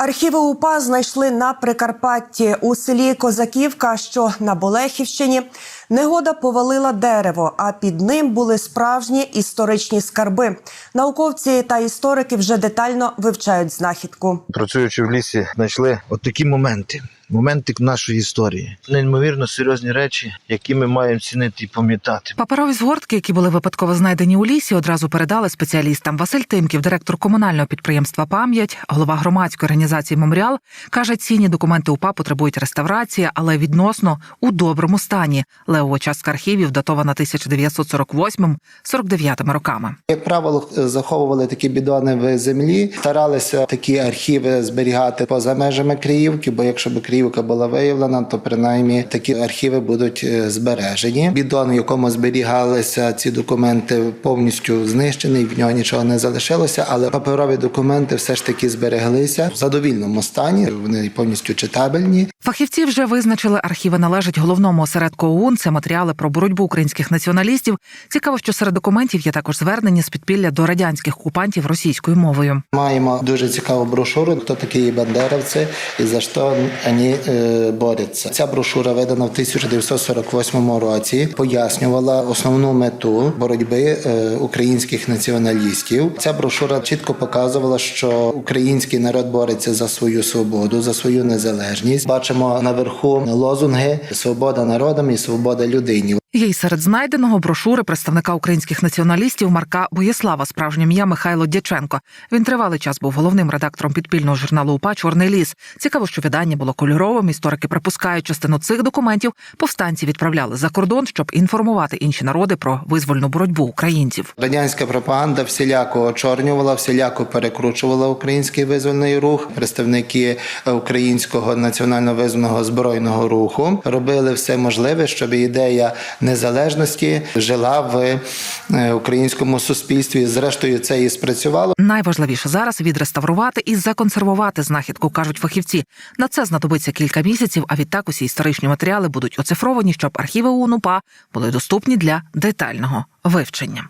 Архіви УПА знайшли на Прикарпатті у селі Козаківка, що на Болехівщині. Негода повалила дерево, а під ним були справжні історичні скарби. Науковці та історики вже детально вивчають знахідку. працюючи в лісі, знайшли от такі моменти. Моменти нашої історії. Неймовірно серйозні речі, які ми маємо цінити і пам'ятати. Паперові згортки, які були випадково знайдені у лісі, одразу передали спеціалістам. Василь Тимків, директор комунального підприємства Пам'ять, голова громадської організації Меморіал, каже, цінні документи УПА потребують реставрації, але відносно у доброму стані. Левова частка архівів датована 1948-49 роками. Як правило, заховували такі бідони в землі, старалися такі архіви зберігати поза межами Криївки, бо якщо б Криївка була виявлена, то принаймні такі архіви будуть е, збережені. Бідон, в якому зберігалися ці документи, повністю знищений, в нього нічого не залишилося, але паперові документи все ж таки збереглися в задовільному стані. Вони повністю читабельні. Фахівці вже визначили, архіви належать головному осередку ОУН. Це матеріали про боротьбу українських націоналістів. Цікаво, що серед документів є також звернення з підпілля до радянських окупантів російською мовою. Маємо дуже цікаву брошуру, хто такі бандеровці і за що вони е, борються. Ця брошура видана в 1948 році. Пояснювала основну мету боротьби е, українських націоналістів. Ця брошура чітко показувала, що український народ бореться за свою свободу, за свою незалежність. Бачимо наверху лозунги Свобода народам і свобода людині. Є й серед знайденого брошури представника українських націоналістів Марка Боєслава, справжнє ім'я Михайло Дяченко. Він тривалий час був головним редактором підпільного журналу УПА Чорний ліс. Цікаво, що видання було кольоровим. Історики припускають, частину цих документів повстанці відправляли за кордон, щоб інформувати інші народи про визвольну боротьбу українців. Радянська пропаганда всіляко очорнювала, всіляко перекручувала український визвольний рух. Представники е, українського національно визвольного збройного руху робили все можливе, щоб ідея незалежності жила в е, українському суспільстві. Зрештою, це і спрацювало. Найважливіше зараз відреставрувати і законсервувати знахідку, кажуть фахівці. На це знадобиться кілька місяців. А відтак усі історичні матеріали будуть оцифровані, щоб архіви УНУПА були доступні для детального вивчення.